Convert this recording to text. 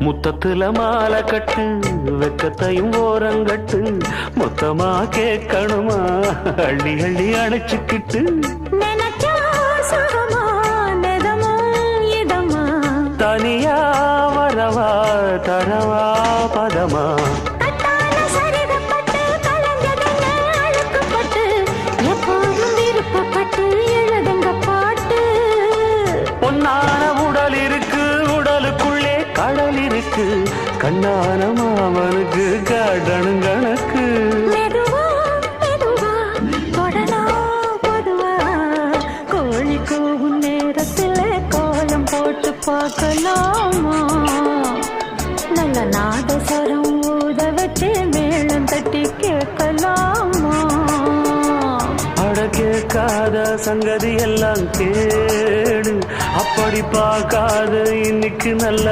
முத்தத்துல மாலை கட்டு வெக்கத்தையும் ஓரங்கட்டு மொத்தமா கேட்கணுமா? அள்ளி அள்ளி அணைச்சுக்கிட்டு. தனியா வரவா தரவா பதமா? கோழி கூவும் நேரத்தில் கோலம் போட்டு பார்க்கலாமா? நல்ல நாதஸ்வரம் ஊத வச்சு மேளம் தட்டி கேட்கலாமா? அட கேட்காத சங்கதி எல்லாம் கேடு அப்படி பார்க்காத இன்னைக்கு நல்ல